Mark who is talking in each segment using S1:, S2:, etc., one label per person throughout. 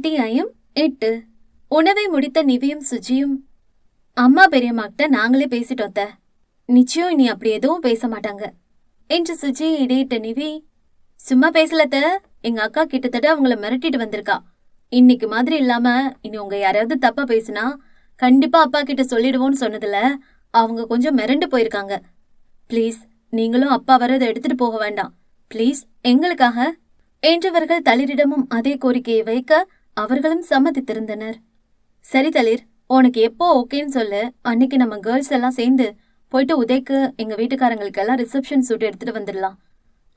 S1: அத்தியாயம் எட்டு. உணவை முடித்த நிவியும் சுஜியும் அம்மா பெரியம்மாக்கிட்ட நாங்களே பேசிட்டோம் அத்தை. நிச்சயம் இனி அப்படி எதுவும் பேச மாட்டாங்க என்று சுஜி இடையிட்ட நிவி சும்மா பேசலத்த எங்க அக்கா கிட்டத்தட்ட அவங்கள மிரட்டிட்டு வந்திருக்கா. இன்னைக்கு மாதிரி இல்லாம இனி உங்க யாராவது தப்பா பேசினா கண்டிப்பா அப்பா கிட்ட சொல்லிடுவோம்னு சொன்னதுல அவங்க கொஞ்சம் மிரண்டு போயிருக்காங்க. ப்ளீஸ் நீங்களும் அப்பா வரதை எடுத்துட்டு போக வேண்டாம். ப்ளீஸ் எங்களுக்காக என்றவர்கள் தளிரிடமும் அதே கோரிக்கையை வைக்க அவர்களும் சம்மதித்திருந்தனர். சரி தளிர் உனக்கு எப்போ ஓகேன்னு சொல்லு. அன்னைக்கு நம்ம கேர்ள்ஸ் எல்லாம் சேர்ந்து போயிட்டு உதய்க்கு எங்க வீட்டுக்காரங்களுக்கு எல்லாம் ரிசப்ஷன் சூட் எடுத்துட்டு வந்துடலாம்.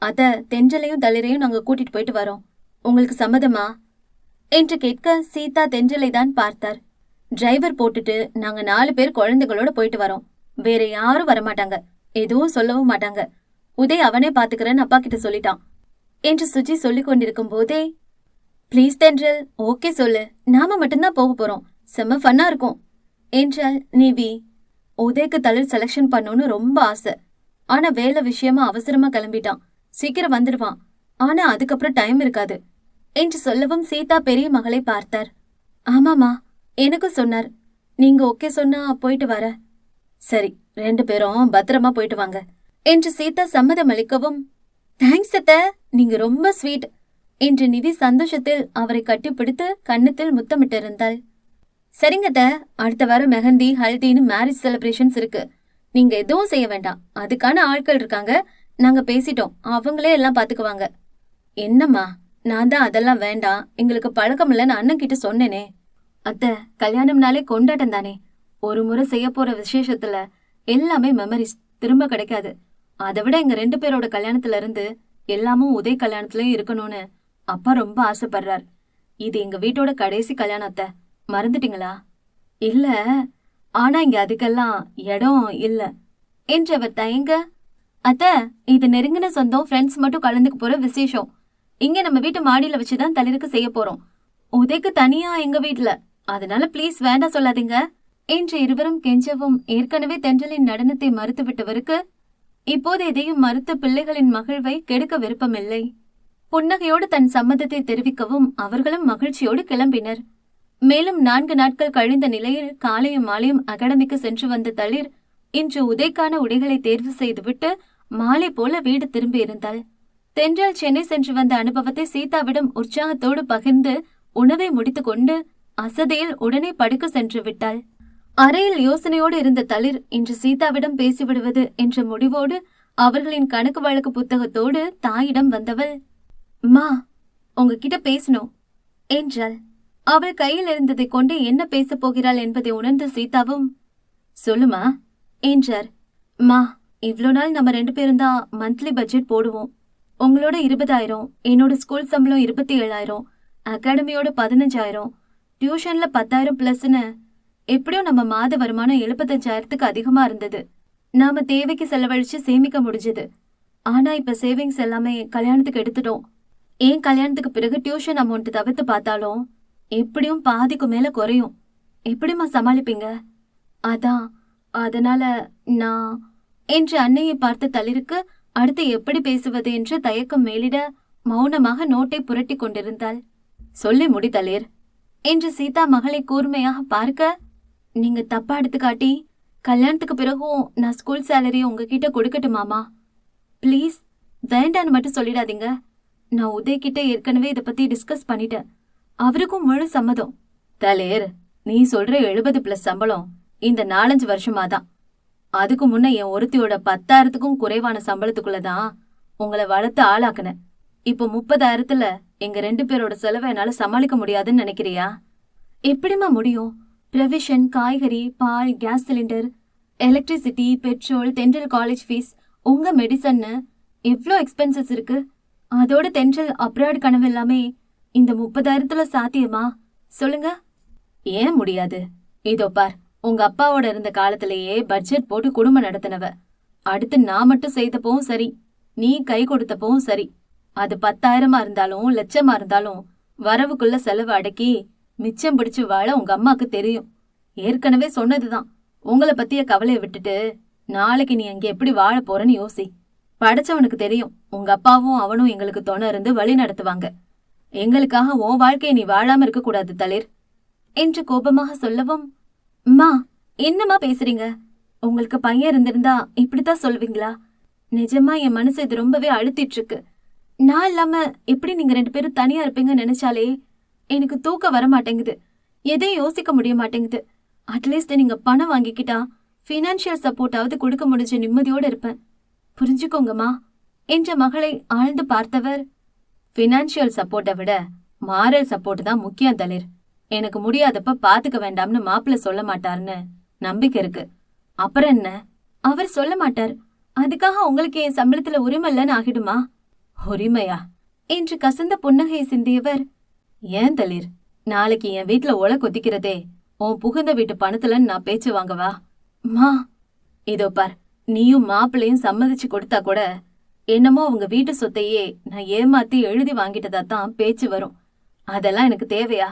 S1: அத தென்றலையும் தளிரையும் நாங்க கூட்டிட்டு போயிட்டு வரோம். உங்களுக்கு சம்மதமா? என்று கேட்க சீதா தென்றலை தான் பார்த்தார். டிரைவர் போட்டுட்டு நாங்க நாலு பேர் குழந்தைகளோட போயிட்டு வரோம். வேற யாரும் வரமாட்டாங்க. எதுவும் சொல்லவும் மாட்டாங்க. உதய் அவனே பாத்துக்கிறேன்னு அப்பா கிட்ட சொல்லிட்டான். என்று சுஜி சொல்லிக் கொண்டிருக்கும் போதே ப்ளீஸ் தென்றல் ஓகே சொல்லு. நாம மட்டும்தான் போக போறோம். செம்ம ஃபன்னா இருக்கும். என்றால் நிவி. உதயக்கு தளிர் செலெக்ஷன் பண்ணணும்னு ரொம்ப ஆசை. ஆனா வேலை விஷயமா அவசரமா கிளம்பிட்டான். சீக்கிரம் வந்துடுவான். ஆனா அதுக்கப்புறம் டைம் இருக்காது. என்று சொல்லவும் சீதா பெரிய மகளை பார்த்தார். ஆமாமா எனக்கும் சொன்னார். நீங்க ஓகே சொன்னா போயிட்டு வர. சரி ரெண்டு பேரும் பத்திரமா போயிட்டு வாங்க. என்று சீதா சம்மதம் அளிக்கவும் தேங்க்ஸ் அத்த. நீங்க ரொம்ப ஸ்வீட் என்று நிவி சந்தோஷத்தில் அவரை கட்டிப்பிடித்து கண்ணத்தில் முத்தமிட்டிருந்தாள். சரிங்க த அடுத்த வாரம் மெஹந்தி ஹல்தின்னு மேரேஜ் செலிப்ரேஷன்ஸ் இருக்கு. நீங்க எதுவும் செய்ய வேண்டாம். அதுக்கான ஆட்கள் இருக்காங்க. நாங்க பேசிட்டோம். அவங்களே எல்லாம் பாத்துக்குவாங்க. என்னம்மா நான் தான் அதெல்லாம் வேண்டாம். எங்களுக்கு பழக்கம் இல்லைன்னு அண்ணன் கிட்ட சொன்னேனே. அத்த கல்யாணம்னாலே கொண்டாட்டம் தானே. ஒரு முறை செய்ய போற விசேஷத்துல எல்லாமே மெமரிஸ் திரும்ப கிடைக்காது. அதை விட எங்க ரெண்டு பேரோட கல்யாணத்துல இருந்து எல்லாமும் உதய் கல்யாணத்துலயும் இருக்கணும்னு அப்பா ரொம்ப ஆசைப்படுறார். இது எங்க வீட்டோட கடைசி கல்யாணத்தை. மறந்துட்டீங்களா? இல்ல ஆனா இங்க அதுக்கெல்லாம் இடம் இல்ல. என்று அவர் தயங்க அத்த இது நெருங்கின சொந்தம் ஃப்ரெண்ட்ஸ் மட்டும் கலந்துக்கு போற விசேஷம். இங்க நம்ம வீட்டு மாடியில வச்சுதான் தளிருக்கு செய்ய போறோம். உதைக்கு தனியா எங்க வீட்ல. அதனால ப்ளீஸ் வேண்டாம் சொல்லாதீங்க. என்று இருவரும் கெஞ்சவும் ஏற்கனவே தென்றலின் நடனத்தை மறுத்து விட்டவருக்கு இப்போது எதையும் மறுத்த பிள்ளைகளின் மகிழ்வை கெடுக்க விருப்பமில்லை. புன்னகையோடு தன் சம்மதத்தை தெரிவிக்கவும் அவர்களும் மகிழ்ச்சியோடு கிளம்பினர். மேலும் நான்கு நாட்கள் கழிந்த நிலையில் காலையும் மாலையும் அகாடமிக்கு சென்று வந்த தளிர் இன்று உதைக்கான உடைகளை தேர்வு செய்துவிட்டு மாலை போல வீடு திரும்பியிருந்தாள் தென்றல் சென்னை சென்று வந்த அனுபவத்தை சீதாவிடம் உற்சாகத்தோடு பகிர்ந்து உணவை முடித்துக்கொண்டு அசதியில் உடனே படுக்க சென்று விட்டாள். அறையில் யோசனையோடு இருந்த தளிர் இன்று சீதாவிடம் பேசிவிடுவது என்ற முடிவோடு அவர்களின் கணக்கு வழக்கு புத்தகத்தோடு தாயிடம் வந்தவள் மா உங்ககிட்ட பேசணும். என்றாள். அவள் கையில் இருந்ததை கொண்டு என்ன பேசப் போகிறாள் என்பதை உணர்ந்த சீதாவும் சொல்லுமா என்றார். மா இவ்ளோ நாள் நம்ம ரெண்டு பேரும் தான் மந்த்லி பட்ஜெட் போடுவோம். உங்களோட இருபதாயிரம் என்னோட ஸ்கூல் சம்பளம் இருபத்தி ஏழாயிரம் அகாடமியோட பதினஞ்சாயிரம் டியூஷன்ல பத்தாயிரம் பிளஸ்னு எப்படியும் நம்ம மாத வருமானம் எழுபத்தஞ்சாயிரத்துக்கு அதிகமா இருந்தது. நாம தேவைக்கு செலவழிச்சு சேமிக்க முடிஞ்சது. ஆனா இப்ப சேவிங்ஸ் எல்லாமே கல்யாணத்துக்கு எடுத்துட்டோம். ஏன் கல்யாணத்துக்கு பிறகு டியூஷன் அமௌண்ட் தவிர்த்து பார்த்தாலும் எப்படியும் பாதிக்கு மேல குறையும். எப்படிம்மா சமாளிப்பீங்க? அதான் அதனால நான் என்று அன்னையை பார்த்த தளிருக்கு அடுத்து எப்படி பேசுவது என்று தயக்கம் மேலிட மௌனமாக நோட்டை புரட்டி கொண்டிருந்தாள். சொல்லி முடி தளிர் என்று சீதா மகளை கூர்மையாக பார்க்க நீங்க தப்பா எடுத்து காட்டி கல்யாணத்துக்கு பிறகும் நான் ஸ்கூல் சேலரி உங்ககிட்ட கொடுக்கட்டுமாமா ப்ளீஸ் வேண்டான்னு மட்டும் சொல்லிடாதீங்க. நான் உதய் கிட்ட ஏற்கனவே இதை பத்தி டிஸ்கஸ் பண்ணிட்டேன். அவருக்கும் முழு சம்மதம். தலேர் நீ சொல்ற எழுபது பிளஸ் சம்பளம் இந்த நாலஞ்சு வருஷமா தான் அதுக்கு முன்ன என் ஒருத்தியோட பத்தாயிரத்துக்கும் குறைவான சம்பளத்துக்குள்ள தான் உங்களை வளர்த்து ஆளாக்குனேன். இப்போ முப்பதாயிரத்துல எங்க ரெண்டு பேரோட செலவை என்னால சமாளிக்க முடியாதுன்னு நினைக்கிறியா? எப்படிம்மா முடியும்? ப்ரொவிஷன் காய்கறி பால் கேஸ் சிலிண்டர் எலக்ட்ரிசிட்டி பெட்ரோல் தென்றல் காலேஜ் ஃபீஸ் உங்க மெடிசன்னு எவ்வளோ எக்ஸ்பென்சஸ் இருக்கு? அதோட தென்றல் அப்ராட் கனவு எல்லாமே இந்த முப்பதாயிரத்துல சாத்தியமா? சொல்லுங்க. ஏன் முடியாது? இதோ பார் உங்க அப்பாவோட இருந்த காலத்திலேயே பட்ஜெட் போட்டு குடும்பம் நடத்தினவ. அடுத்து நான் மட்டும் செய்தப்பவும் சரி நீ கை கொடுத்தப்பவும் சரி. அது பத்தாயிரமா இருந்தாலும் லட்சமா இருந்தாலும் வரவுக்குள்ள செலவு அடக்கி மிச்சம் பிடிச்சு வாழ உங்க அம்மாக்கு தெரியும். ஏற்கனவே சொன்னதுதான். உங்களை பத்திய கவலையை விட்டுட்டு நாளைக்கு நீ அங்க எப்படி வாழ போறன்னு யோசி. படைச்சவனுக்கு தெரியும். உங்க அப்பாவும் அவனும் எங்களுக்கு துணை இருந்து வழி நடத்துவாங்க. எங்களுக்காக உன் வாழ்க்கையை நீ வாழாம இருக்க கூடாது தளிர். என்று கோபமாக சொல்லவும் மா என்னம்மா பேசுறீங்க? உங்களுக்கு பையன் இருந்திருந்தா இப்படித்தான் சொல்வீங்களா? நிஜமா என் மனசு இது ரொம்பவே அழுத்திட்டு இருக்கு நான் இல்லாம எப்படி நீங்க ரெண்டு பேரும் தனியா இருப்பீங்கன்னு நினைச்சாலே எனக்கு தூக்கம் வர மாட்டேங்குது. எதையும் யோசிக்க முடிய மாட்டேங்குது. அட்லீஸ்ட் நீங்க பணம் வாங்கிக்கிட்டா ஃபினான்ஷியல் சப்போர்ட்டாவது கொடுக்க முடிஞ்ச நிம்மதியோட இருப்பேன். புரிஞ்சுக்கோங்கம்மா. என்ற மகளை ஆழ்ந்து பார்த்தவர் ஃபினான்ஷியல் சப்போர்ட்டை விட மாரல் சப்போர்ட் தான் முக்கியம் தளிர் எனக்கு முடியாதப்ப பாத்துக்க வேண்டாம்னு மாப்பிள்ள சொல்ல மாட்டாருன்னு நம்பிக்கை இருக்கு. அப்புறம் என்ன? அவர் சொல்ல மாட்டார். அதுக்காக உங்களுக்கு என் சம்பளத்துல உரிமை இல்லைன்னு ஆகிடுமா? உரிமையா? என்று கசந்த புன்னகையை சிந்தியவர் ஏன் தளிர் நாளைக்கு என் வீட்டுல ஒலை கொதிக்கிறதே. உன் புகுந்த வீட்டு பணத்துல நான் பேச்சு வாங்கவா? மா. இதோ பார் நீயும் மாப்பிள்ளையும் சம்மதிச்சு கொடுத்தா கூட என்னமோ அவங்க வீட்டு சொத்தையே நான் ஏமாத்தி எழுதி வாங்கிட்டதா தான் பேச்சு வரும். அதெல்லாம் எனக்கு தேவையா?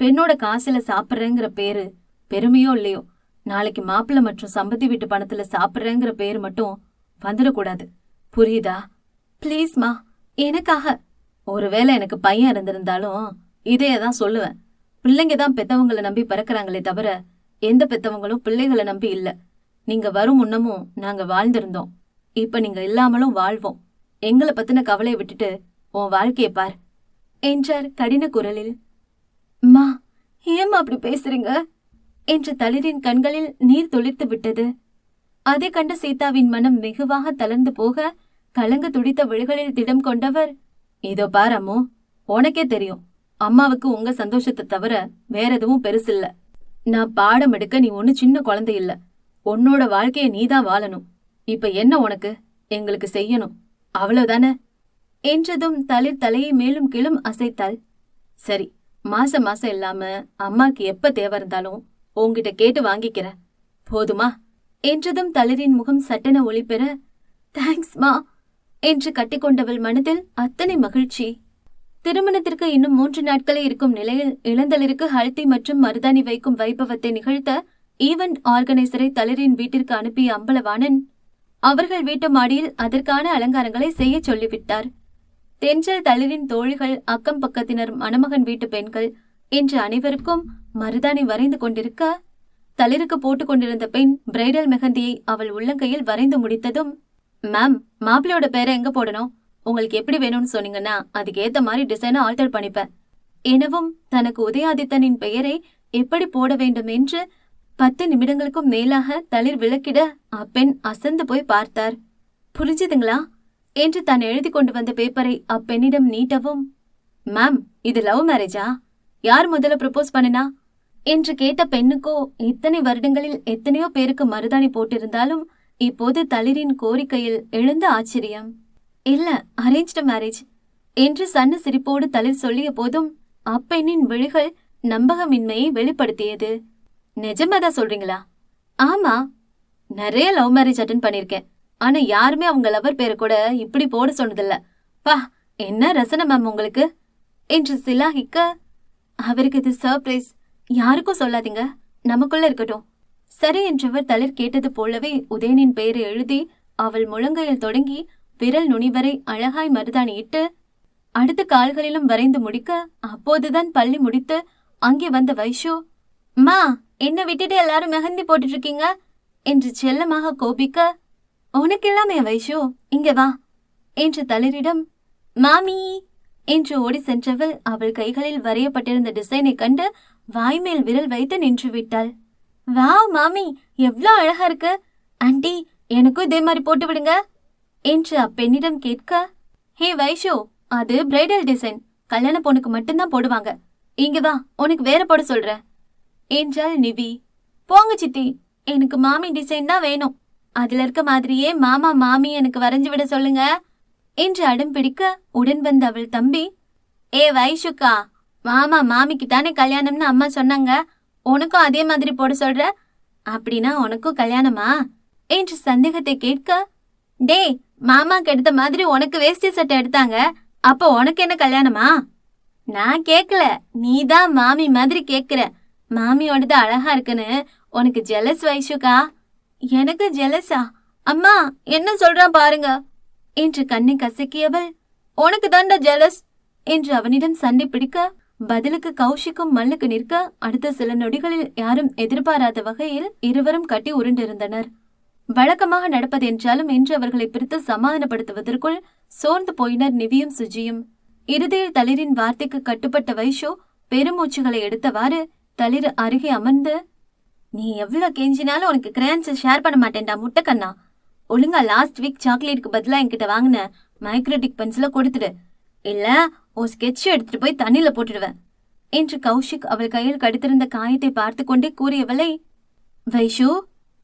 S1: பெண்ணோட காசுல சாப்பிட்றேங்கிற பேரு பெருமையோ இல்லையோ? நாளைக்கு மாப்பிள்ளை மற்றும் சம்பத்தி வீட்டு பணத்துல சாப்பிட்றேங்கிற பேரு மட்டும் வந்துடக்கூடாது. புரியுதா? ப்ளீஸ்மா எனக்காக. ஒருவேளை எனக்கு பையன் இருந்திருந்தாலும் இதையே தான் சொல்லுவேன். பிள்ளைங்க தான் பெத்தவங்களை நம்பி பிறக்கறாங்களே தவிர எந்த பெத்தவங்களும் பிள்ளைகளை நம்பி இல்ல. நீங்க வரும் முன்னமும் நாங்க வாழ்ந்திருந்தோம். இப்ப நீங்க இல்லாமலும் வாழ்வோம். எங்களை பத்தின கவலையை விட்டுட்டு உன் வாழ்க்கையை பார் என்றார் கடின குரலில். அம்மா ஏம்மா அப்படி பேசுறீங்க? என்று தளிரின் கண்களில் நீர் துளிர்த்து விட்டது. அதை கண்ட சீதாவின் மனம் வெகுவாக தளர்ந்து போக கலங்க துடித்த விழிகளில் திடம் கொண்டவர் இதோ பார் அம்மு உனக்கே தெரியும். அம்மாவுக்கு உங்க சந்தோஷத்தை தவிர வேற எதுவும் பெருசில்ல. நான் பாடம் எடுக்க நீ ஒன்னு சின்ன குழந்தை இல்ல. உன்னோட வாழ்க்கைய நீதான் வாழணும். இப்ப என்ன உனக்கு? எங்களுக்கு செய்யணும். அவ்வளவுதானே? என்றதும் தளிர் தலையை மேலும் கீழும் அசைத்தாள். சரி மாச மாசம் இல்லாம அம்மாக்கு எப்ப தேவை இருந்தாலும் உங்ககிட்ட கேட்டு வாங்கிக்கிறேன். போதுமா? என்றதும் தளிரின் முகம் சட்டென ஒளி பெற தேங்க்ஸ்மா என்று கட்டிக்கொண்டவள் மனதில் அத்தனை மகிழ்ச்சி. திருமணத்திற்கு இன்னும் மூன்று நாட்களே இருக்கும் நிலையில் இளந்தளிருக்கு ஹல்தி மற்றும் மருதாணி வைக்கும் வைபவத்தை நிகழ்த்த ஈவெண்ட் ஆர்கனைசரை தளிரின் வீட்டிற்கு அனுப்பிய அம்பலவாணன் அவர்கள் வீட்டு மாடியில் அதற்கான அலங்காரங்களை செய்ய சொல்லிவிட்டார். தென்றல் தளிரின் தோழிகள் அக்கம் பக்கத்தினர் மணமகன் வீட்டு பெண்கள் என்று அனைவருக்கும் மருதாணி வரைந்து கொண்டிருக்க தளிருக்கு போட்டுக் கொண்டிருந்த பெண் பிரைடல் மெஹந்தியை அவள் உள்ளங்கையில் வரைந்து முடித்ததும் மேம் மாப்பிள்ளையோட பேரை எங்க போடணும்? உங்களுக்கு எப்படி வேணும்னு சொன்னீங்கன்னா அதுக்கு ஏத்த மாதிரி டிசைனை ஆல்டர் பண்ணிப்பேன். எனவும் தனக்கு உதயாதித்தனின் பெயரை எப்படி போட வேண்டும் என்று பத்து நிமிடங்களுக்கும் மேலாக தளிர் விளக்கிட அப்பெண் அசந்து போய் பார்த்தார். புரிஞ்சுதுங்களா? என்று தான் எழுதி கொண்டு வந்த பேப்பரை அப்பெண்ணிடம் நீட்டவும் மேம் இது லவ் மேரேஜா யார் முதல்ல ப்ரப்போஸ் பண்ணுனா? என்று கேட்ட பெண்ணுக்கோ இத்தனை வருடங்களில் எத்தனையோ பேருக்கு மருதாணி போட்டிருந்தாலும் இப்போது தளிரின் கோரிக்கையில் எழுந்த ஆச்சரியம். இல்ல அரேஞ்ச்டு மேரேஜ் என்று சன்ன சிரிப்போடு தளிர் சொல்லிய போதும் அப்பெண்ணின் விழிகள் நம்பகமின்மையை வெளிப்படுத்தியது. நிஜமாதான் சொல்றீங்களா? ஆமா. நிறைய லவ் மேரேஜ் அட்டன் பண்ணிருக்கேன். ஆனா யாருமே அவங்க லவர் பேரை கூட இப்படி போட சொன்னதில்ல. பா என்ன ரசனை மேம் உங்களுக்கு? என்று சிலாகிக்க அவருக்கு இது சர்ப்ரைஸ் யாருக்கும் சொல்லாதீங்க. நமக்குள்ள இருக்கட்டும். சரி என்றவர் தளிர் கேட்டது போலவே உதயனின் பெயரை எழுதி அவள் முழங்கையில் தொடங்கி விரல் நுனி வரை அழகாய் மருதாணி இட்டு அடுத்த கால்களிலும் வரைந்து முடிக்க அப்போதுதான் பள்ளி முடித்து அங்கே வந்த வைஷோ மா என்ன விட்டுட்டு எல்லாரும் மெஹந்தி போட்டுட்டு இருக்கீங்க என்று செல்லமாக கோபிக்க உனக்கு எல்லாமே வைஷு? இங்க வா. என்று தளிரிடம் மாமி என்று ஓடி சென்றவள் அவள் கைகளில் வரையப்பட்டிருந்த டிசைனை கண்டு வாய்மேல் விரல் வைத்து நின்று விட்டாள். வாவ் மாமி எவ்ளோ அழகா இருக்கு! ஆண்டி எனக்கும் இதே மாதிரி போட்டு விடுங்க. என்று அப்பெண்ணிடம் கேட்க ஹே வைஷு அது பிரைடல் டிசைன். கல்யாண பொண்ணுக்கு மட்டும்தான் போடுவாங்க. இங்க வா உனக்கு வேற போட சொல்றேன். என்றாள் நிவி. போங்க சித்தி எனக்கு மாமி டிசைன் தான் வேணும். அதுல இருக்க மாதிரியே மாமா மாமி எனக்கு வரைஞ்சு விட சொல்லுங்க என்று அடம் பிடிக்க உடன் வந்த அவள் தம்பி ஏ வைஷுக்கா மாமா மாமிக்கு தானே கல்யாணம்னு அம்மா சொன்னாங்க. உனக்கும் அதே மாதிரி போட சொல்ற? அப்படின்னா உனக்கும் கல்யாணமா? என்று சந்தேகத்தை கேட்க டே மாமாக்கு எடுத்த மாதிரி உனக்கு வேஷ்டி சட்டை எடுத்தாங்க. அப்போ உனக்கு என்ன கல்யாணமா? நான் கேக்கல. நீ தான் மாமி மாதிரி கேட்குற மாமியோடது அழகா இருக்குன்னு உனக்கு ஜெலஸ் வைஷுக்கா? எனக்கு ஜெலஸா அம்மா என்ன சொல்றான் பாருங்க. என்று கண்ணை கசக்கியவள் உனக்கு தாண்டா ஜெலஸ் என்று அவனிடம் சண்டை பிடிக்க பதிலுக்கு கௌஷிக்கும் மல்லுக்கு நிற்க அடுத்த சில நொடிகளில் யாரும் எதிர்பாராத வகையில் இருவரும் கட்டி உருண்டிருந்தனர். வழக்கமாக நடப்பதென்றாலும் இன்று அவர்களை பிரித்து சமாதானப்படுத்துவதற்குள் சோர்ந்து போயினர் நிவியும் சுஜியும். இறுதியில் தளிரின் வார்த்தைக்கு கட்டுப்பட்ட வைஷோ பெருமூச்சுகளை எடுத்தவாறு தளிர் அருகே அமர்ந்து நீ எவ்வளவு கெஞ்சினாலும் உனக்கு கிரேன்ஸை ஷேர் பண்ண மாட்டேன்டா முட்டைக்கண்ணா. ஒழுங்கா லாஸ்ட் வீக் சாக்லேட்டுக்கு பதிலா என்கிட்ட வாங்கின மைக்ரோடிக் பென்சிலை கொடுத்துடு. இல்லை உன் ஸ்கெட்ச் எடுத்துட்டு போய் தண்ணியில் போட்டுடுவேன் என்று கௌஷிக் அவள் கையில் கடித்திருந்த காயத்தை பார்த்து கொண்டே கூறியவளை வைஷு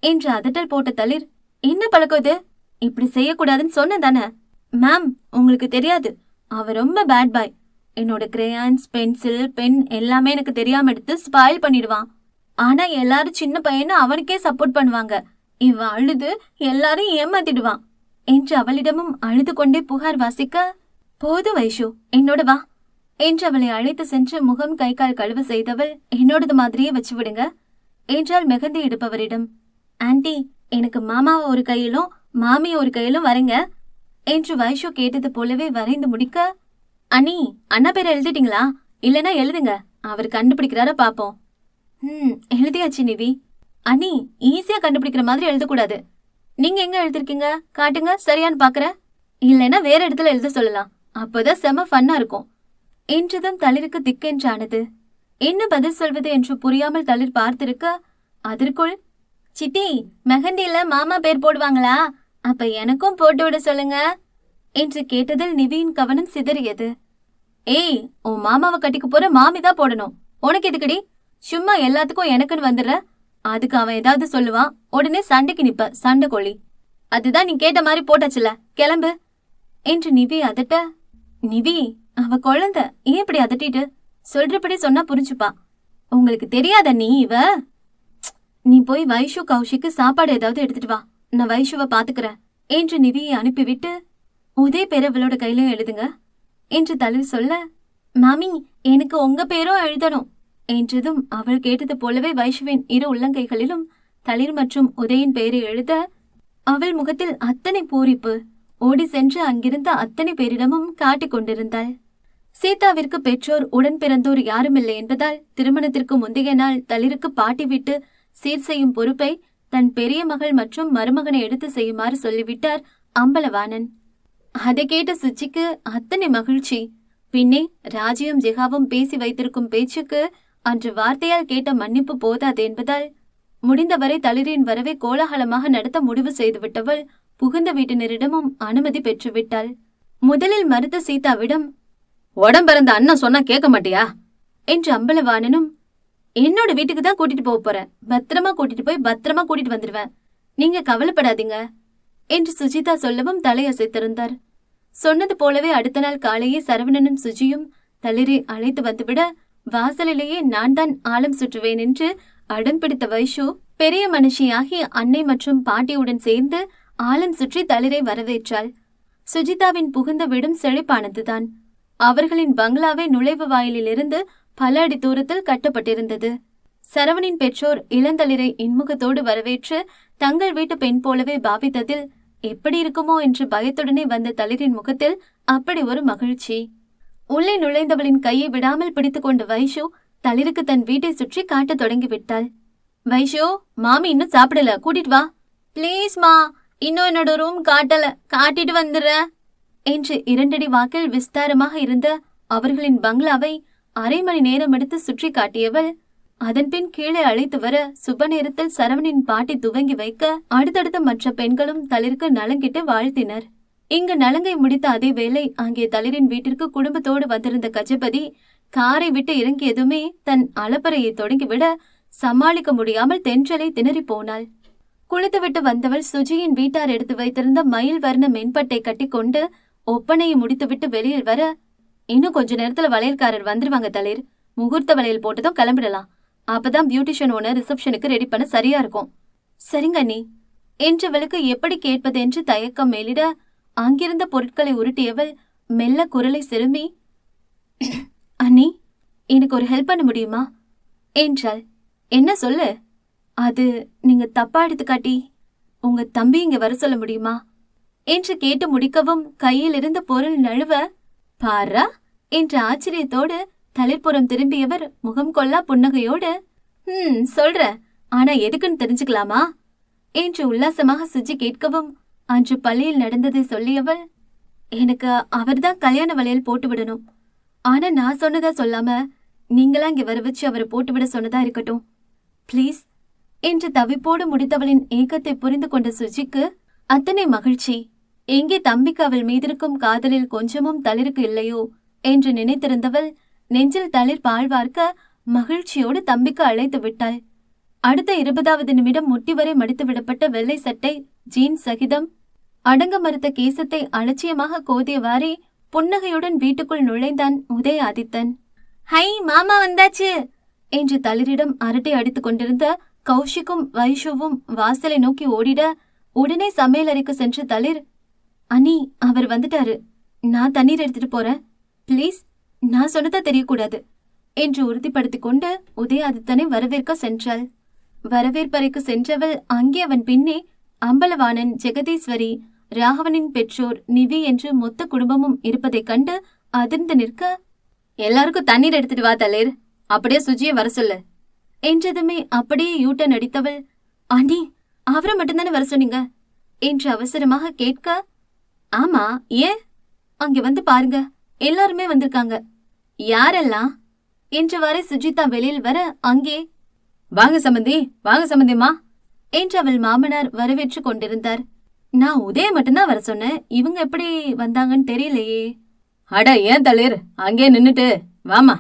S1: என்று அதட்டல் போட்ட தளிர் என்ன பழக்கம் இது? இப்படி செய்யக்கூடாதுன்னு சொன்னதானே மேம் உங்களுக்கு தெரியாது. அவ ரொம்ப பேட் பாய் என்னோட கிரேயான்ஸ் பென்சில் பென் எல்லாமே எனக்கு தெரியாம எடுத்து ஸ்பாயில் பண்ணிடுவான். ஆனா எல்லாரும் சின்ன பையனை அவனுக்கே சப்போர்ட் பண்ணுவாங்க. இவ அழுது எல்லாரும் ஏமாத்திடுவான். என்று அவளிடமும் அழுது கொண்டே புகார் வாசிக்க போது வைஷு என்னோட வா. என்று அவளை அழைத்து சென்று முகம் கை கால் கழுவ செய்தவள் என்னோடது மாதிரியே வச்சு விடுங்க. என்றால் மெகந்தி எடுப்பவரிடம் ஆன்டி எனக்கு மாமாவை ஒரு கையிலும் மாமியை ஒரு கையிலும் வரைங்க. என்று வைஷு கேட்டது போலவே வரைந்து முடிக்க அண்ணி அண்ணா பேரை எழுதிட்டீங்களா? இல்லனா எழுதுங்க. அவர் கண்டுபிடிக்கிறார பாப்போம். ம் எழுதியாச்சு நிவி. அண்ணி ஈஸியா கண்டுபிடிக்கிற மாதிரி எழுதக்கூடாது. நீங்க எங்க எழுதிருக்கீங்க? காட்டுங்க சரியான்னு பாக்குறேன். இல்லைன்னா வேற இடத்துல எழுத சொல்லலாம். அப்போதான் செம ஃபன்னா இருக்கும். என்றதும் தளிருக்கு திக்கென்றானது. என்ன பதில் சொல்வது என்று புரியாமல் தளிர் பார்த்திருக்க அதற்குள் சித்தி மெஹந்தியில மாமா பேர் போடுவாங்களா? அப்ப எனக்கும் போட்டு விட சொல்லுங்க. என்று கேட்டதில் நிவியின் கவனம் சிதறியது. ஏய் உன் மாமாவை கட்டிக்க போற மாமி தான் போடணும். உனக்கு எதுக்குடி? சும்மா எல்லாத்துக்கும் எனக்குன்னு வந்துடுற? அதுக்கு அவன் ஏதாவது சொல்லுவான். உடனே சண்டைக்கு நிப்ப. சண்டை கோழி. அதுதான் நீ கேட்ட மாதிரி போட்டாச்சுல. கிளம்பு. என்று நிவி அதட்ட. நிவி அவ குழந்தை. ஏன் இப்படி அதட்டிட்டு? சொல்றபடி சொன்னா புரிஞ்சுப்பா. உங்களுக்கு தெரியாத நீ இவ? நீ போய் வைஷு கௌஷிக்கு சாப்பாடு ஏதாவது எடுத்துட்டு வா. நான் வைஷுவை பாத்துக்கிறேன். என்று நிவியை அனுப்பிவிட்டு உதய பேர் அவளோட கையிலும் எழுதுங்க. என்று தலை சொல்ல மாமி எனக்கு உங்க பேரும் எழுதணும் என்றதும் அவள் கேட்டது போலவே வைஷ்வின் இரு உள்ளங்கைகளிலும் தளிர் மற்றும் உதயின் பெயரை எழுத அவள் முகத்தில் அத்தனை பூரிப்பு ஓடி சென்று அங்கிருந்த அத்தனை பேரிடமும் காட்டிக் கொண்டிருந்தாள். சீதாவிற்கு பெற்றோர் உடன் பிறந்தோர் யாருமில்லை என்பதால் திருமணத்திற்கு முந்தைய நாள் தளிருக்கு பாட்டி விட்டு சீர் செய்யும் பொறுப்பை தன் பெரிய மகள் மற்றும் மருமகனை எடுத்து செய்யுமாறு சொல்லிவிட்டார் அம்பலவாணன். அதை கேட்ட சுச்சிக்கு அத்தனை மகிழ்ச்சி. பின்னே ராஜியும் ஜெகாவும் பேசி வைத்திருக்கும் பேச்சுக்கு அன்று வார்த்தையால் கேட்ட மன்னிப்பு போதாது என்பதால் முடிந்தவரை தளிரின் வரவை கோலாகலமாக நடத்த முடிவு செய்துவிட்டவள் புகுந்த வீட்டினரிடமும் அனுமதி பெற்றுவிட்டாள். முதலில் மறுத்த சீதாவிடம் உடம்பிறந்த அண்ணன் சொன்னா கேட்க மாட்டியா? என்று அம்பலவாணனும் என்னோட வீட்டுக்கு தான் கூட்டிட்டு போக போறேன் பத்திரமா கூட்டிட்டு போய் பத்திரமா கூட்டிட்டு வந்துடுவேன் நீங்க கவலைப்படாதீங்க. என்று சுஜிதா சொல்லவும் தலையசைத்திருந்தார். சொன்னது போலவே அடுத்த நாள் காலையே சரவணனும் சுஜியும் தளிரை அழைத்து வந்துவிட வாசலிலேயே நான் தான் ஆழம் சுற்றுவேன் என்று அடம் பிடித்த வைஷு பெரிய மனுஷியாகி அன்னை மற்றும் பாட்டியுடன் சேர்ந்து ஆழம் சுற்றி தளிரை வரவேற்றாள். சுஜிதாவின் புகுந்த விடும் செழிப்பானதுதான். அவர்களின் பங்களாவே நுழைவு வாயிலிலிருந்து பல அடி தூரத்தில் கட்டப்பட்டிருந்தது. சரவணின் பெற்றோர் இளந்தளிரை இன்முகத்தோடு வரவேற்று தங்கள் வீட்டு பெண் போலவே பாவித்ததில் எப்படி இருக்குமோ என்று பயத்துடனே வந்த தளிரின் முகத்தில் அப்படி ஒரு மகிழ்ச்சி. உள்ளே நுழைந்தவளின் கையை விடாமல் பிடித்துக்கொண்ட வைஷு தளிருக்கு தன் வீட்டை சுற்றி காட்டத் தொடங்கிவிட்டாள். வைஷு மாமி இன்னும் சாப்பிடல கூட்டிட்டு வா. ப்ளீஸ் மா. இன்னும் என்னோட ரூம் காட்டல காட்டிட்டு வந்துடுறேன் என்று இரண்டடி வாக்கில் விஸ்தாரமாக இருந்த அவர்களின் பங்களாவை அரை மணி நேரம் எடுத்து சுற்றி காட்டியவள் அதன்பின் கீழே அழைத்து வர சுப நேரத்தில் சரவணின் பாட்டி துவங்கி வைக்க அடுத்தடுத்த மற்ற பெண்களும் தளிருக்கு நலங்கிட்டு வாழ்த்தினர். இங்கு நலங்கை முடித்த அதே வேளை அங்கே தளிரின் வீட்டிற்கு குடும்பத்தோடு வந்திருந்த கஜபதி காரை விட்டு இறங்கியதுமே தன் அலப்பறையை தொடங்கிவிட சமாளிக்க முடியாமல் தென்றலை திணறி போனாள். குளித்துவிட்டு வந்தவள் சுஜியின் வீட்டார் எடுத்து வைத்திருந்த மயில் வர்ண மென்பட்டை கட்டிக்கொண்டு ஒப்பனையை முடித்துவிட்டு வெளியில் வர இன்னும் கொஞ்ச நேரத்துல வளையல்காரர் வந்துருவாங்க தளிர். முகூர்த்த வளையல் போட்டதும் கிளம்பிடலாம். அப்பதான் பியூட்டிஷியன் ஓனர் ரிசப்ஷனுக்கு ரெடி பண்ண சரியா இருக்கும். சரிங்க அண்ணி. என்றவளுக்கு எப்படி கேட்பது என்று தயக்கம் மேலிட அங்கிருந்த பொருட்களை உருட்டியவள் மெல்ல குரலை சிறுமி அண்ணி எனக்கு ஒரு ஹெல்ப் பண்ண முடியுமா? என்றாள். என்ன சொல்லு? அது நீங்க தப்பா எடுத்துக்காட்டி உங்க தம்பி இங்க வர சொல்ல முடியுமா? என்று கேட்டு முடிக்கவும் கையில் இருந்த பொருள் நழுவ பாரா? என்ற ஆச்சரியத்தோடு தலைப்புறம் திரும்பியவர் முகம் கொல்லா புன்னகையோடு ம் சொல்ற. ஆனா எதுக்குன்னு தெரிஞ்சுக்கலாமா? என்று உல்லாசமாக சுஜி கேட்கவும் அன்று பள்ளியில் நடந்ததை சொல்லியவள் எனக்கு அவர்தான் கல்யாண வளையல் போட்டு விடணும். ஆனா நான் சொன்னதா சொல்லாம நீங்களா இங்க வர வச்சு அவரை போட்டுவிட சொன்னதா இருக்கட்டும். ப்ளீஸ். என்று தவிப்போடு முடித்தவளின் ஏக்கத்தை புரிந்து கொண்ட சுஜிக்கு அத்தனை மகிழ்ச்சி. எங்கே தம்பிக்கு அவள் மீதிருக்கும் காதலில் கொஞ்சமும் தளிருக்கு இல்லையோ? என்று நினைத்திருந்தவள் நெஞ்சில் தளிர் பாழ்வார்க்க மகிழ்ச்சியோடு தம்பிக்கு அழைத்து விட்டாள். அடுத்த இருபதாவது நிமிடம் முட்டி வரை மடித்து விடப்பட்ட வெள்ளை சட்டை ஜீன்ஸ் சகிதம் அடங்க மறுத்த கேசத்தை அலட்சியமாக கோதியவாறே புன்னகையுடன் வீட்டுக்குள் நுழைந்தான் உதய ஆதித்தன் ஹை மாமா வந்தாச்சு! என்று தளிரிடம் அரட்டை அடித்துக் கொண்டிருந்த கௌஷிக்கும் வைஷுவும் வாசலை நோக்கி ஓடிட உடனே சமையலறைக்கு சென்ற தளிர் அனி அவர் வந்துட்டாரு. நான் தண்ணீர் எடுத்துட்டு போறேன். ப்ளீஸ் நான் சொன்னதா தெரியக்கூடாது என்று உறுதிப்படுத்திக் கொண்டு உதயாதித்தனை வரவேற்க சென்றாள். வரவேற்பறைக்கு சென்றவள் அங்கே அவன் பின்னே அம்பலவாணன் ஜெகதீஸ்வரி ராகவனின் பெற்றோர் நிவி என்று மொத்த குடும்பமும் இருப்பதைக் கண்டு அதிர்ந்து நிற்க எல்லாருக்கும் தண்ணீர் எடுத்துட்டு வா தலேர் அப்படியே சுஜியை வர சொல்லு என்றதுமே அப்படியே யூட்டன் அடித்தவள் ஆண்டி அவரை மட்டும்தானே வர சொன்னீங்க? என்று அவசரமாக கேட்க ஆமா ஏன்? அங்கே வந்து பாருங்க எல்லாருமே வந்திருக்காங்க. யாரெல்லாம்? என்றவாறே சுஜிதா வெளியில் வர அங்கே. வாங்க சம்பந்தி வாங்க சம்பந்திமா என்று அவள் மாமனார் வரவேற்று கொண்டிருந்தார். நான் உதய மட்டும்தான் வர சொன்னேன். இவங்க எப்படி வந்தாங்கன்னு தெரியலையே. அட ஏன் தளிர் அங்கே நின்னுட்டு. வாமா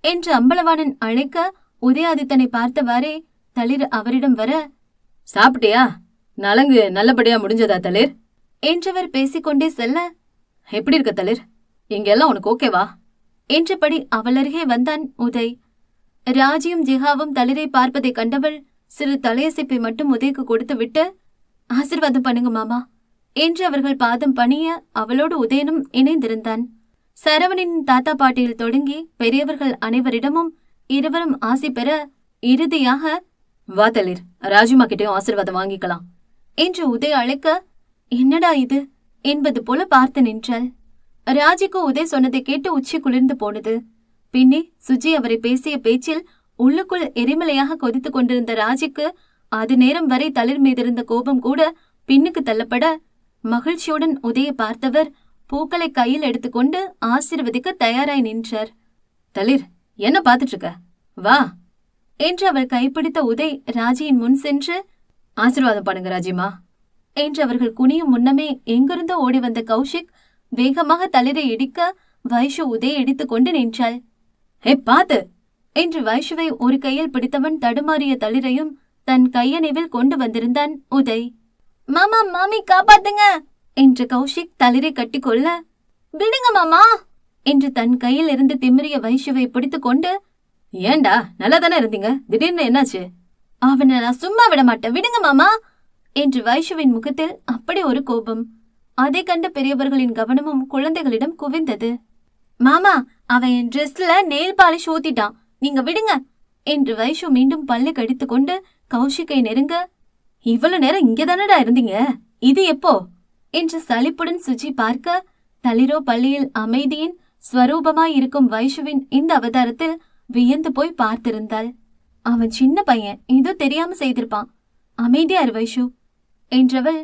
S1: என்று அம்பலவாணன் அழைக்க உதயாதித்தனை பார்த்தவாறே தளிர் அவரிடம் வர சாப்பிட்டியா? நலங்கு நல்லபடியா முடிஞ்சதா தளிர்? என்றவர் பேசிக்கொண்டே செல்ல எப்படி இருக்க தளிர்? இங்கெல்லாம் உனக்கு ஓகேவா என்றபடி அவள் அருகே வந்தான் உதய். ராஜியும் ஜிஹாவும் தளிரை பார்ப்பதை கண்டவள் சிறு தலையசைப்பை மட்டும் உதய்க்கு கொடுத்து விட்டு ஆசிர்வாதம் பண்ணுங்க மாமா என்று அவர்கள் பாதம் பணிய அவளோடு உதயனும் இணைந்திருந்தான். சரவணின் தாத்தா பாட்டியில் தொடங்கி பெரியவர்கள் அனைவரிடமும் இருவரும் ஆசை பெற இறுதியாக வா தளிர் ராஜுமா கிட்டயும் ஆசிர்வாதம் வாங்கிக்கலாம் என்று உதய் அழைக்க என்னடா இது? என்பது போல பார்த்து நின்றாள். ராஜிக்கு உதய் சொன்னதை கேட்டு உச்சி குளிர்ந்து போனது. பின்னே சுஜி அவரை பேசிய பேச்சில் உள்ளுக்குள் எரிமலையாக கொதித்துக் கொண்டிருந்த ராஜிக்கு அது நேரம் வரை தளிர் மீதிருந்த கோபம் கூட பின்னுக்கு தள்ளப்பட மகிழ்ச்சியுடன் உதய பார்த்தவர் பூக்களை கையில் எடுத்துக்கொண்டு ஆசிர்வதிக்க தயாராய் நின்றார். தளிர் என்ன பார்த்துட்டு இருக்க வா! என்று அவள் கைப்பிடித்த உதய் ராஜியின் முன் சென்று ஆசீர்வாதம் பண்ணுங்க ராஜிமா என்று அவர்கள் குனியும் முன்னமே எங்கிருந்தோ ஓடி வந்த கௌஷிக் வேகமாக தளிரை இடிக்க வைஷு உதய இடித்துக் கொண்டு நின்றாள். ஹே பாத்து என்று வைஷுவை ஒரு கையில் பிடித்தவன் தடுமாறிய தளிரையும் தன் கையணைவில் கொண்டு வந்திருந்தான் உதய். மாமா மாமி காப்பாத்துங்க! என்று கௌஷிக் தளிரை கட்டிக்கொள்ள. விடுங்க மாமா! என்று தன் கையில் இருந்து திமிரிய வைஷுவை பிடித்துக் கொண்டு. ஏண்டா நல்லா தானே இருந்தீங்க? திடீர்னு என்னாச்சு? அவனை நான் சும்மா விட மாட்டேன். விடுங்க மாமா! என்று வைஷுவின் முகத்தில் அப்படி ஒரு கோபம். அதை கண்ட பெரியவர்களின் கவனமும் குழந்தைகளிடம் குவிந்தது. மாமா அவன் என் ட்ரெஸ்ல நெயில் பாலிஷ் ஊத்திட்டான். நீங்க விடுங்க என்று வைஷு மீண்டும் பல்லை கடித்துக் கொண்டு கௌஷிக்கை நெருங்க இவ்வளவு நேரம் இங்க தானடா இருந்தீங்க? இது எப்போ? என்று சலிப்புடன் சுஜி பார்க்க தளிரோ பள்ளியில் அமைதியின் ஸ்வரூபமாய் இருக்கும் வைஷுவின் இந்த அவதாரத்தில் வியந்து போய் பார்த்திருந்தாள். அவன் சின்ன பையன். ஏதோ தெரியாம செய்திருப்பான். அமைதியா இரு வைஷு என்றவள்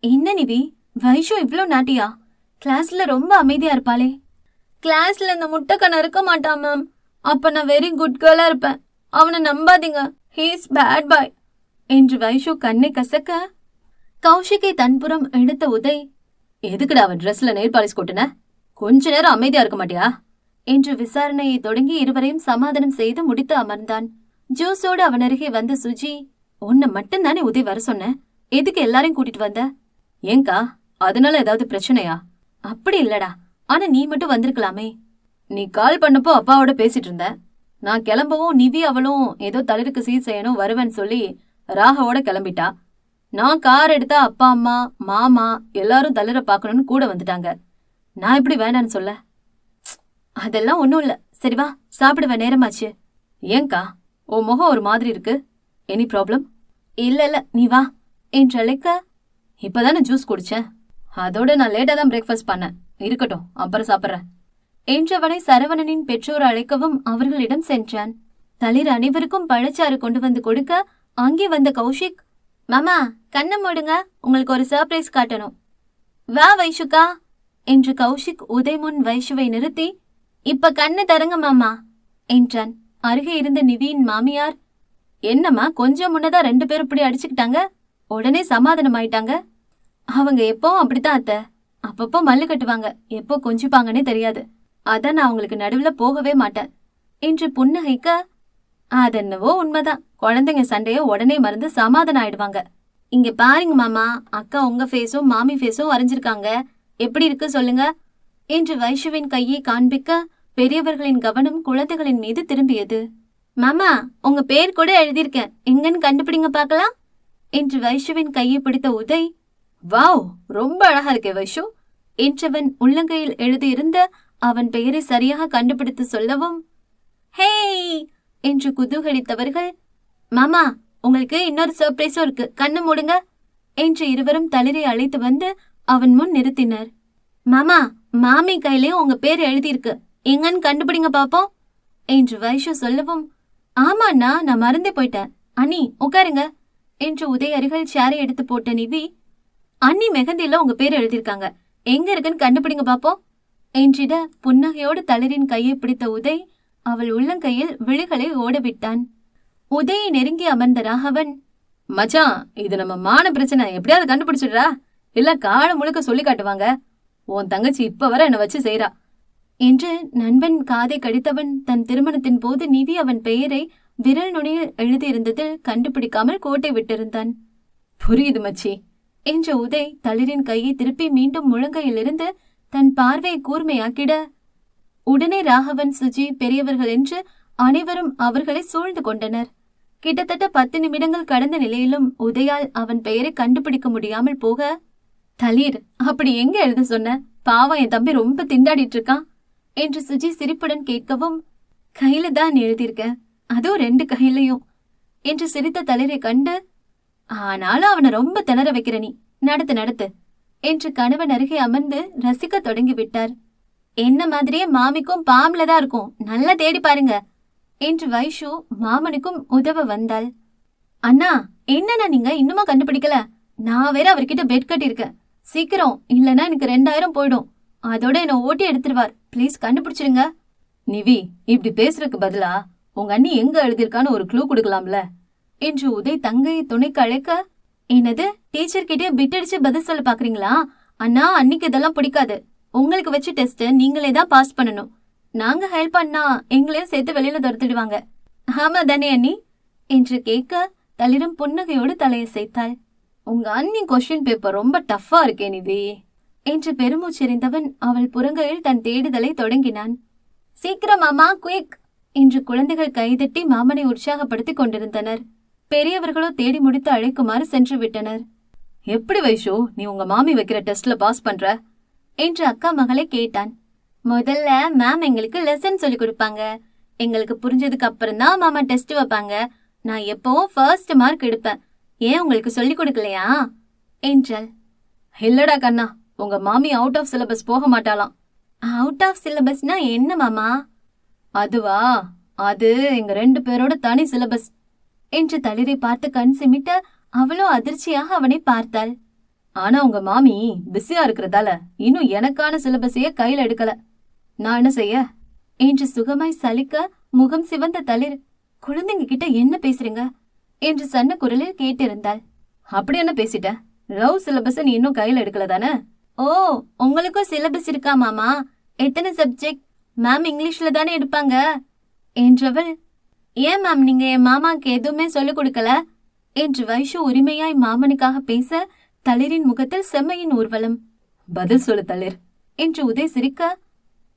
S1: என்ன நிவி? வைஷு இவ்ளோ நாட்டியா? கிளாஸ்ல ரொம்ப அமைதியா இருப்பாளே. கிளாஸ்ல இந்த முட்டைக்கண்ண இருக்க மாட்டான் மேம் அப்ப நான் வெரி குட் கேர்லா இருப்பேன். அவனை நம்பாதீங்க. ஹீஸ் பேட் பாய் என்று வைஷு கண்ணை கசக்க கௌஷிகை தன்புறம் எடுத்த உதய் எதுக்குடா அவன் ட்ரெஸ்ல நெயில் பாலிஷ் கொட்டுன? கொஞ்ச நேரம் அமைதியா இருக்க மாட்டியா? என்று விசாரணையை தொடங்கி இருவரையும் சமாதானம் செய்து முடித்து அமர்ந்தான். ஜூஸோடு அவன் அருகே வந்த சுஜி உன்னை மட்டும்தானே உதய் வர சொன்ன? எதுக்கு எல்லாரையும் கூட்டிட்டு வந்த? ஏங்கா அதனால ஏதாவது பிரச்சனையா? அப்படி இல்லடா. ஆனா நீ மட்டும் வந்திருக்கலாமே. நீ கால் பண்ணப்போ அப்பாவோட பேசிட்டு இருந்த. நான் கிளம்பவும் நிவி அவளும் ஏதோ தளிருக்கு சீர் செய்யணும் வருவேன்னு சொல்லி ராகாவோட கிளம்பிட்டா. நான் கார் எடுத்தா அப்பா அம்மா மாமா எல்லாரும் தளிர பார்க்கணும்னு கூட வந்துட்டாங்க. நான் இப்படி வேணான்னு சொல்ல? அதெல்லாம் ஒன்றும் இல்லை. சரி வா சாப்பிடுவேன் நேரமாச்சு. ஏங்கா உன் முகம் ஒரு மாதிரி இருக்கு. எனி ப்ராப்ளம் இல்ல இல்ல நீ வா. என்று அழைக்க இப்பதானே ஜூஸ் குடிச்சேன். அதோட நான் லேட்டா தான் பிரேக்ஃபாஸ்ட் பண்ணேன். இருக்கட்டும் அப்புறம் சாப்பிட்றேன். என்றவனை சரவணனின் பெற்றோர் அழைக்கவும் அவர்களிடம் சென்றான். தளிர் அனைவருக்கும் பழச்சாறு கொண்டு வந்து கொடுக்க அங்கே வந்த கௌஷிக் மாமா கண்ணை மூடுங்க உங்களுக்கு ஒரு சர்ப்ரைஸ் காட்டணும். வா வைஷுக்கா என்று கௌஷிக் உதய் முன் வைஷுவை நிறுத்தி இப்ப கண்ணு தருங்க மாமா என்றான். அருகே இருந்த நிவியின் மாமியார் என்னம்மா கொஞ்சம் முன்னதா ரெண்டு பேரும் இப்படி அடிச்சுக்கிட்டாங்க உடனே சமாதானம் ஆயிட்டாங்க அவங்க எப்பவும் அப்படித்தான் அத்தை. அப்பப்போ மல்லு கட்டுவாங்க. எப்போ கொஞ்சிப்பாங்கன்னே தெரியாது. அதான் நான் அவங்களுக்கு நடுவுல போகவே மாட்டேன். என்று புன்னகைக்க அதென்னவோ உண்மைதான். குழந்தைங்க சண்டைய உடனே மறந்து சமாதானம் ஆயிடுவாங்க. இங்க பாருங்க மாமா அக்கா உங்க ஃபேஸும் மாமி ஃபேஸும் வரைஞ்சிருக்காங்க எப்படி இருக்கு சொல்லுங்க. என்று வைஷுவின் கையை காண்பிக்க பெரியவர்களின் கவனம் குழந்தைகளின் மீது திரும்பியது. மாமா உங்க பேர் கூட எழுதியிருக்கேன். எங்கன்னு கண்டுபிடிங்க பார்க்கலாம். என்று வைஷுவின் கையை பிடித்த உதய் வாவ் ரொம்ப அழகா இருக்கே வைஷு. என்றவன் உள்ளங்கையில் எழுதியிருந்த அவன் பெயரை சரியாக கண்டுபிடித்து சொல்லவும் ஹேய்! என்று குதூகலித்தவர்கள் மாமா உங்களுக்கு இன்னொரு சர்ப்ரைஸும் இருக்கு. கண்ணு மூடுங்க என்று இருவரும் தளிரை அழைத்து வந்து அவன் முன் நிறுத்தினர். மாமா மாமி கையிலேயும் உங்க பேர் எழுதியிருக்கு. எங்கன்னு கண்டுபிடிங்க பாப்போம் என்று வைஷு சொல்லவும் ஆமாண்ணா நான் மறந்தே போயிட்டேன். அனி உட்காருங்க என்று உதய அருகில் சேரை எடுத்து போட்ட நிவி அண்ணி மெகந்தில உங்க பேர் எழுதியிருக்காங்க. எங்க இருக்குன்னு கண்டுபிடிங்க பாப்போம். என்றிட புன்னகையோடு தளரின் கையை பிடித்த உதய் அவள் உள்ளங்கையில் விழிகளை ஓடவிட்டான். உதயை நெருங்கி அமர்ந்த ராகவன் மச்சான் இது நம்ம மான பிரச்சனை. எப்படியாவது கண்டுபிடிச்சிடுறா. இல்ல காலம் முழுக்க சொல்லி காட்டுவாங்க. உன் தங்கச்சி இப்ப வர என்ன வச்சு செய்யறா என்று நண்பன் காதை கடித்தவன் தன் திருமணத்தின் போது நிவி அவன் பெயரை விரல் நுனியில் எழுதியிருந்ததில் கண்டுபிடிக்காமல் கோட்டை விட்டிருந்தான். புரியுது மச்சி. என்ற உதய் தளிரின் கையை திருப்பி மீண்டும் முழங்கையிலிருந்து தன் பார்வையை கூர்மையாக்கிட உடனே ராகவன் சுஜி பெரியவர்கள் என்று அனைவரும் அவர்களை சூழ்ந்து கொண்டனர். கிட்டத்தட்ட பத்து நிமிடங்கள் கடந்த நிலையிலும் உதயால் அவன் பெயரை கண்டுபிடிக்க முடியாமல் போக தளிர் அப்படி எங்க எழுத சொன்ன? பாவம் என் தம்பி ரொம்ப திண்டாடிட்டு இருக்கான் என்று சுஜி சிரிப்புடன் கேட்கவும் கையில தான் எழுதியிருக்க அதுவும் ரெண்டு கையிலையும் என்று சிரித்த தளிரை கண்டு ஆனாலும் அவனை ரொம்ப திணற வைக்கிற நீ. நடத்து நடத்து. என்று கணவன் அருகே அமர்ந்து ரசிக்க தொடங்கி விட்டார் என்ன மாதிரியே மாமிக்கும் பாம்ல தான் இருக்கும். நல்லா தேடி பாருங்க. என்று வைஷு மாமனுக்கும் உதவ வந்தாள். அண்ணா என்னண்ணா நீங்க? இன்னுமா கண்டுபிடிக்கல? நான் வேற அவர்கிட்ட பெட் கட்டியிருக்கேன். சீக்கிரம். இல்லனா எனக்கு ரெண்டாயிரம் போயிடும். அதோட என்ன ஓட்டி எடுத்துருவார். ப்ளீஸ் கண்டுபிடிச்சிருங்க. நிவி இப்படி பேசுறதுக்கு பதிலா உங்க அண்ணி எங்க எழுதியிருக்கான்னு ஒரு க்ளூ கொடுக்கலாம்ல? என்று உதய் தங்கையை துணைக்கு அழைக்க என்னது? டீச்சர் கிட்டே பிட் அடிச்சு பதில் சொல்ல பாக்குறீங்களா? அண்ணா அன்னிக்கு இதெல்லாம் பிடிக்காது. உங்களுக்கு வச்சு டெஸ்ட் நீங்களே தான் பாஸ் பண்ணணும். நாங்க ஹெல்ப் பண்ணா எங்களையும் சேர்த்து வெளியில துரத்திடுவாங்க. ஆமா தானே அண்ணி என்று கேட்க தளிரும் புன்னகையோடு தலையை சேர்த்தாள். உங்க அண்ணி கொஸ்டின் பேப்பர் ரொம்ப டஃப்பா இருக்கே நிதி என்று பெருமூச்செறிந்தவன் அவள் புறங்கையில் தன் தேடுதலை தொடங்கினான். சீக்கிரம் மாமா குயிக் என்று குழந்தைகள் கைதட்டி மாமனை உற்சாகப்படுத்திக் கொண்டிருந்தனர். பெரியவர்களோ தேடி முடித்து அழைக்குமாறு சென்று விட்டனர். எப்படி வைஷு நீ உங்க மாமி வைக்கிற டெஸ்ட்ல பாஸ் பண்ற? என்று அக்கா மகளை கேட்டான். முதல்ல மேம் எங்களுக்கு லெசன் சொல்லி கொடுப்பாங்க. எங்களுக்கு புரிஞ்சதுக்கு அப்புறம் தான் மாமா டெஸ்ட் வைப்பாங்க. நான் எப்பவும் ஃபர்ஸ்ட் மார்க் எடுப்பேன். ஏன் உங்களுக்கு சொல்லி கொடுக்கலையா? என்றாள். இல்லடா கண்ணா உங்க மாமி அவுட் ஆஃப் சிலபஸ் போக மாட்டாளாம். அவுட் ஆஃப் சிலபஸ்னா என்ன மாமா? அதுவா? அது எங்க ரெண்டு பேரோட தனி சிலபஸ் என்று தளிரை பார்த்து கண் சிமிட்ட அவளோ அதிர்ச்சியாக அவனை பார்த்தாள். ஆனா உங்க மாமி பிஸியா இருக்கிறதால இன்னும் எனக்கான சிலபஸையே கையில எடுக்கல. நான் என்ன செய்ய? என்று சுகமாய் சலிக்க முகம் சிவந்த தளிர். குழந்தைங்க கிட்ட என்ன பேசுறீங்க? என்று சன்ன குரலில் கேட்டிருந்தாள். அப்படி என்ன பேசிட்ட? லவ் சிலபஸ் நீ இன்னும் கையில எடுக்கல தானே? ஓ உங்களுக்கும் சிலபஸ் இருக்கா மாமா? எத்தனை சப்ஜெக்ட்? மேம் இங்கிலீஷ்ல தானே எடுப்பாங்க? என்றவள் ஏன் மேம் நீங்க என் மாமாக்கு எதுவுமே சொல்லிக் கொடுக்கல? என்று வைஷு உரிமையாய் மாமனுக்காக பேச தளிரின் முகத்தில் செம்மையின் ஊர்வலம். பதில் சொல்லு தளிர். என்று உதய் சிரிக்க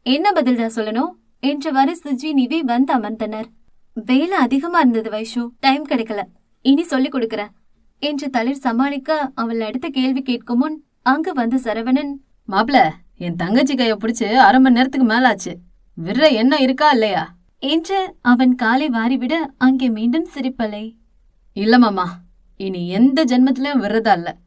S1: என்ன பதில்டா சொல்லணும்? என்றவாறு சுஜி நிவி வந்து அமர்ந்தனர். வேலை அதிகமா இருந்தது வைஷு. டைம் கிடைக்கல. இனி சொல்லிக் கொடுக்கறேன். என்று தளிர் சமாளிக்க அவள் அடுத்த கேள்வி கேட்கும் முன் அங்கு வந்த சரவணன் மாப்ள என் தங்கச்சி கைய பிடிச்சு அரை மணி நேரத்துக்கு மேல ஆச்சு விடுற என்ன இருக்கா இல்லையா? என்று அவன் காலை வாரிவிட அங்கே மீண்டும் சிரிப்பலை. இல்ல மாமா இனி எந்த ஜென்மத்திலும் விடுறதா இல்ல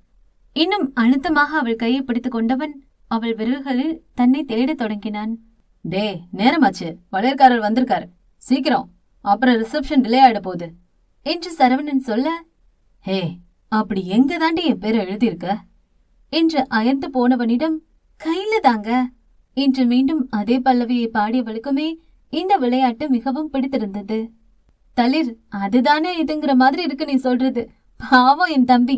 S1: இன்னும் அழுத்தமாக அவள் கையை பிடித்துக் கொண்டவன் அவள் விரல்களில் தன்னை தேடத் தொடங்கினான்.
S2: டே நேரமாச்சு. வளையல்காரர் வந்திருக்காரு. சீக்கிரம். அப்புறம் ரிசப்ஷன் டிலே ஆயிட போகுது.
S1: என்று சரவணன் சொல்ல
S2: ஹே அப்படி எங்க தாண்டி என் பேரை எழுதியிருக்க?
S1: என்று அயர்ந்து போனவனிடம் கையில தாங்க. என்று மீண்டும் அதே பல்லவியை பாடியவளுக்குமே இந்த விளையாட்டு மிகவும் பிடித்திருந்தது. தளிர் அதுதானே இதுங்கிற மாதிரி இருக்கு நீ சொல்றது. பாவம் என் தம்பி.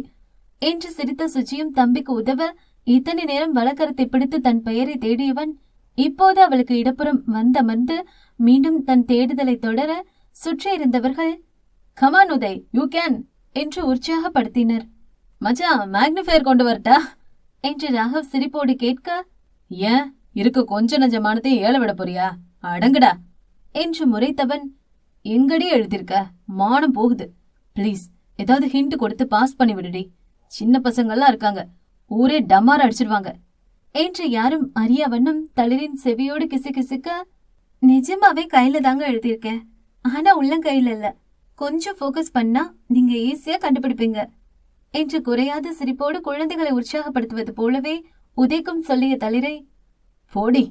S1: என்று சிரித்த சுச்சியும் தம்பிக்கு உதவ இத்தனை நேரம் வழக்கரத்தை பிடித்து தன் பெயரை தேடியவன் இப்போது அவளுக்கு இடப்புறம் வந்தமர்ந்து மீண்டும் தன் தேடுதலை தொடர சுற்றி இருந்தவர்கள் கமான் உதய் யூ கேன் என்று உற்சாகப்படுத்தினர்.
S2: மச்சா மேக்னிஃபயர் கொண்டு வரட்டா?
S1: என்று ராகவ் சிரிப்போடு கேட்க
S2: ஏன்? இருக்கு கொஞ்ச நஞ்சமானதையும் ஏழை விட போறியா? அடங்குடா.
S1: என்று முறைத்தவன்
S2: எங்கடி எழுதியிருக்க மானம் போகுது. ப்ளீஸ் ஏதாவது ஹிண்ட் கொடுத்து பாஸ் பண்ணி விடுடி சின்ன பசங்கள்லாம் இருக்காங்க. ஊரே டமார் அடிச்சிடுவாங்க
S1: என்று யாரும் அறியாவண்ணம் தளிரின் செவியோடு கிசுகிசுக்க நிஜமாவே கையில தாங்க எழுதியிருக்கேன் ஆனா உள்ளங்கையில இல்ல. கொஞ்சம் ஃபோக்கஸ் பண்ணா நீங்க ஈஸியா கண்டுபிடிப்பீங்க. என்று குறையாத சிரிப்போடு குழந்தைகளை உற்சாகப்படுத்துவது போலவே உதைக்கும் சொல்லிய தளிரை
S2: போடி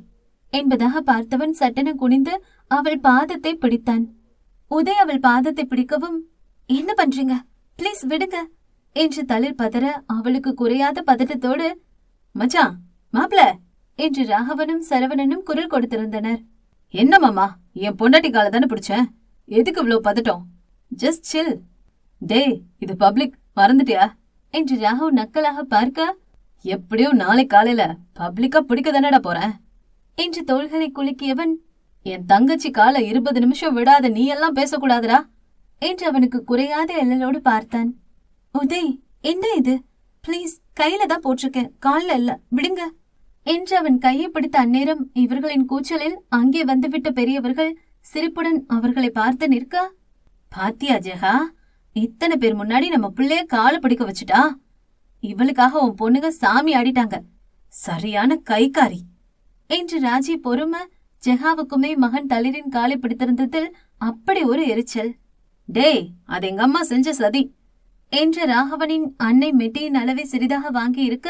S1: என்பதாக பார்த்தவன் சட்டென குனிந்து அவள் பாதத்தை பிடித்தான். உதய் அவள் பாதத்தை பிடிக்கவும். என்ன பண்றீங்க? ப்ளீஸ் விடுங்க. என்று தளிர் பதற அவளுக்கு குறையாத பதட்டத்தோடு
S2: மச்சான் மாப்ள
S1: என்று ராகவனும் சரவணனும் குரல் கொடுத்திருந்தனர்.
S2: என்ன மாமா என் பொண்டாட்டி கால தானே பிடிச்சேன்? எதுக்கு இவ்ளோ பதட்டம்? ஜஸ்ட் சில் டேய் இது பப்ளிக் மறந்துட்டியா?
S1: என்று ராகவ் நக்கலாக பார்க்க
S2: எப்படியும் நாளை காலையில பப்ளிக்கா பிடிக்க தானடா போறேன்?
S1: என்று தோள்களை குலுக்கியவன்
S2: என் தங்கச்சி காலை இருபது நிமிஷம் விடாத நீ எல்லாம் பேசக்கூடாதுடா
S1: என்று அவனுக்கு குறையாத எல்லலோடு பார்த்தான். உதய் என்ன இது? ப்ளீஸ் கையில தான் போட்டிருக்கேன். கால்ல இல்ல. விடுங்க என்று அவன் கையை பிடித்த அந்நேரம் இவர்களின் கூச்சலில் அங்கே வந்துவிட்ட பெரியவர்கள் சிரிப்புடன் அவர்களை பார்த்து நிற்க
S2: பாத்தியா ஜெகா இத்தனை பேர் முன்னாடி நம்ம பிள்ளைய காலை பிடிக்க வச்சுட்டா? இவளுக்காக உன் பொண்ணுங்க சாமி ஆடிட்டாங்க. சரியான கைக்காரி.
S1: என்று ராஜி பொறும ஜெகாவுக்குமே மகன் தளிரின் காலை பிடித்திருந்ததில் அப்படி ஒரு எரிச்சல்.
S2: டேய் அது எங்க அம்மா செஞ்ச சதி.
S1: என்று ராகவனின் அன்னை மெட்டியின் அளவை சிறிதாக வாங்கி இருக்க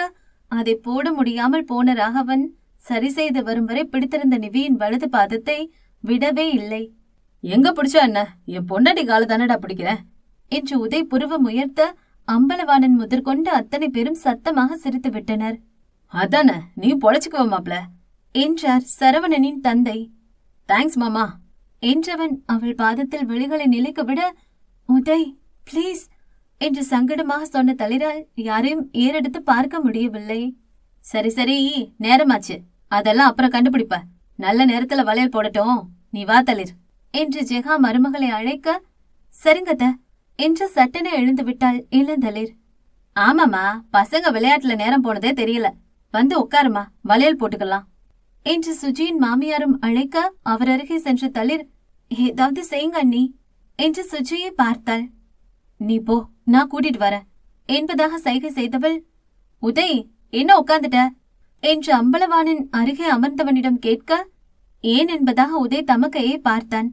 S1: அதை போட முடியாமல் போன ராகவன் சரி செய்து வரும் வரை பிடித்திருந்த நிவியின் வலது பாதத்தை விடவே இல்லை.
S2: எங்க பிடிச்சா என்ன என் பொண்டாட்டி கால தானடா பிடிக்கிறேன்.
S1: என்று உதய் புருவம் உயர்த்த அம்பலவாணன் முதற்கொண்டு அத்தனை பேரும் சத்தமாக சிரித்து விட்டனர்.
S2: அதான நீ பொழைச்சுக்குவ மாப்ள
S1: என்றார் சரவணனின் தந்தை.
S2: தேங்க்ஸ் மாமா.
S1: என்றவன் அவள் பாதத்தில் விழிகளை நிலைக்க விட உதய் ப்ளீஸ் என்று சங்கடமாக சொன்ன தளிரால் யாரையும் ஏறெடுத்து பார்க்க முடியவில்லை.
S2: சரி சரி நேரமாச்சு. அதெல்லாம் அப்புறம் கண்டுபிடிப்ப. நல்ல நேரத்துல வளையல் போடட்டும். நீ வா தளிர்
S1: என்று ஜெகா மருமகளை அழைக்க சரிங்கத என்று சட்டென எழுந்து விட்டாள் இளந்தளிர்.
S2: ஆமாமா பசங்க விளையாட்டுல நேரம் போனதே தெரியல. வந்து உட்காருமா வளையல் போட்டுக்கலாம்.
S1: என்று சுஜியின் மாமியாரும் அழைக்க அவர் அருகே சென்ற தளிர் ஏதாவது செய்யுங்க அண்ணி என்று சுஜியை பார்த்தாள்.
S2: நீ போ நான் கூட்டிட்டு வரேன்
S1: என்பதாக சைகை செய்தவள் உதய் என்ன உட்கார்ந்துட்ட? என்று அம்பலவாணன் அருகே அமர்ந்தவனிடம் கேட்க ஏன்? என்பதாக உதய் தமக்கையை பார்த்தான்.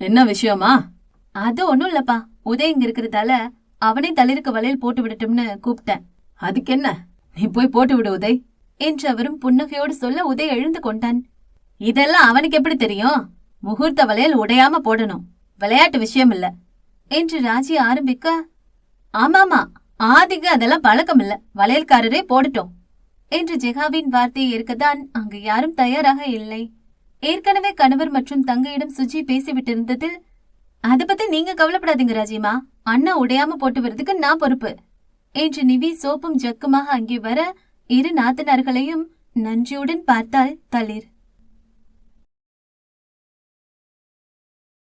S2: என்ன விஷயமா?
S1: அது ஒண்ணும் இல்லப்பா. உதய் இங்க இருக்கிறதால அவனே தளிருக்கு வளையல் போட்டு விடட்டும்னு கூப்பிட்டேன்
S2: அதுக்கு என்ன நீ போய் போட்டு விடு உதய்.
S1: என்று அவரும் புன்னகையோடு சொல்ல உதய் எழுந்து கொண்டான்.
S2: இதெல்லாம் அவனுக்கு எப்படி தெரியும்? முகூர்த்த வளையல் உடையாம போடணும். விளையாட்டு விஷயம் இல்ல
S1: என்று ராஜி ஆரம்பிக்க
S2: ஆமாமா ஆதிக்கு அதெல்லாம் பழக்கம் இல்ல வளையல்காரரே போடட்டும்
S1: என்று ஜெகாவின் வார்த்தையை ஏற்கத்தான் அங்கு யாரும் தயாராக இல்லை. ஏற்கனவே கணவர் மற்றும் தங்கையிடம் சுஜி பேசிவிட்டிருந்ததில் அத பத்தி நீங்க கவலைப்படாதீங்க ராஜிமா அண்ணா உடையாம போட்டு வரதுக்கு நான் பொறுப்பு. என்று நிவி சோப்பும் ஜக்குமாக அங்கே வர இரு நாத்தனார்களையும் நன்றியுடன் பார்த்தாள் தளிர்.